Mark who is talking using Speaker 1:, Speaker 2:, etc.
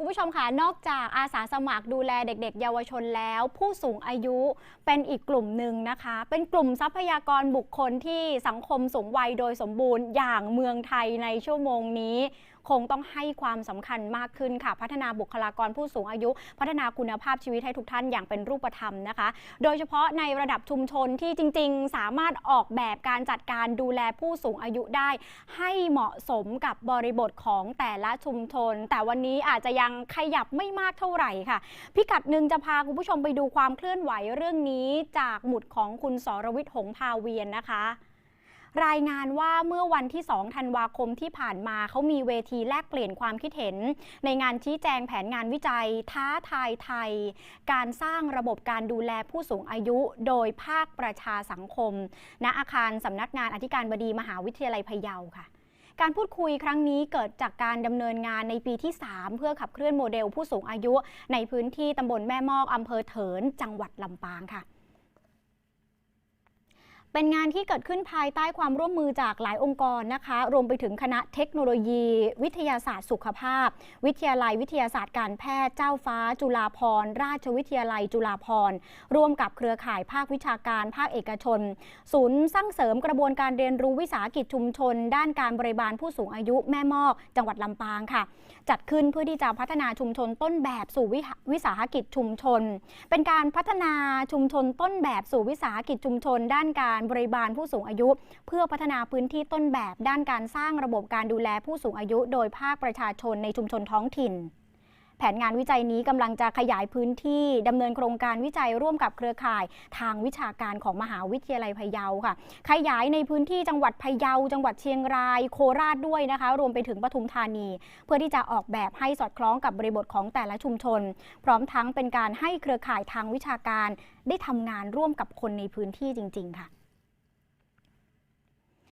Speaker 1: คุณผู้ชมค่ะ นอกจากอาสาสมัครดูแลเด็ก ๆ เยาวชนแล้ว ผู้สูงอายุเป็นอีกกลุ่มหนึ่งนะคะ เป็นกลุ่มทรัพยากรบุคคลที่สังคมสูงวัยโดยสมบูรณ์อย่างเมืองไทยในชั่วโมงนี้ คงต้องให้ความสำคัญมากขึ้นค่ะ พัฒนาบุคลากรผู้สูงอายุ พัฒนาคุณภาพชีวิตให้ทุกท่านอย่างเป็นรูปธรรมนะคะ โดยเฉพาะในระดับชุมชนที่จริง ๆ สามารถออกแบบการจัดการดูแลผู้สูงอายุได้ ให้เหมาะสมกับบริบทของแต่ละชุมชน แต่วันนี้อาจจะยังขยับไม่มากเท่าไหร่ค่ะ พิกัดหนึ่งจะพาคุณผู้ชมไปดูความเคลื่อนไหวเรื่องนี้จากหมุดของคุณสรวิทย์หงพาเวียนนะคะ รายงานว่าเมื่อวันที่ 2 ธันวาคมที่ผ่านมาเขามีเวทีแลกเปลี่ยนความคิดเห็น ในงานชี้แจงแผนงานวิจัย ท้าทายไทย การสร้างระบบการดูแลผู้สูงอายุ โดยภาคประชาสังคม ณอาคารสำนักงานอธิการบดีมหาวิทยาลัยพะเยาค่ะการพูดคุยครั้งนี้เกิดจากการดำเนินงานในปีที่ 3 เพื่อขับเคลื่อนโมเดลผู้สูงอายุ ในพื้นที่ตำบลแม่มอกอำเภอเถิน จังหวัดลำปางค่ะ เป็นงานที่เกิดขึ้นภายใต้ความร่วมมือจากหลายองค์กรนะคะ รวมไปถึงคณะเทคโนโลยี วิทยาศาสตร์สุขภาพ วิทยาลัยวิทยาศาสตร์การแพทย์เจ้าฟ้า จุฬาภรราชวิทยาลัยจุฬาภรร่วมกับเครือข่ายภาควิชาการภาคเอกชน ศูนย์สร้างเสริมกระบวนการเรียนรู้วิสาหกิจชุมชน ด้านการบริบาลผู้สูงอายุแม่มอก จังหวัดลำปางค่ะ จัดขึ้นเพื่อที่จะพัฒนาชุมชนต้นแบบสู่ววิสาหกิจชุมชน เป็นการพัฒนาชุมชนต้นแบบสู่วิสาหกิจชุมชน ด้านการบริบาลผู้สูงอายุ เพื่อพัฒนาพื้นที่ต้นแบบด้านการสร้างระบบการดูแลผู้สูงอายุ โดยภาคประชาชนในชุมชนท้องถิ่นแผนงานวิจัยนี้กำลังจะขยายพื้นที่ดำเนินโครงการวิจัยร่วมกับเครือข่าย ทางวิชาการของมหาวิทยาลัยพะเยาค่ะ ขยายในพื้นที่จังหวัดพะเยา จังหวัดเชียงราย โคราชด้วยนะคะ รวมไปถึงปทุมธานี เพื่อที่จะออกแบบให้สอดคล้องกับบริบทของแต่ละชุมชน พร้อมทั้งเป็นการให้เครือข่ายทางวิชาการ ได้ทำงานร่วมกับคนในพื้นที่จริง ๆ ค่ะ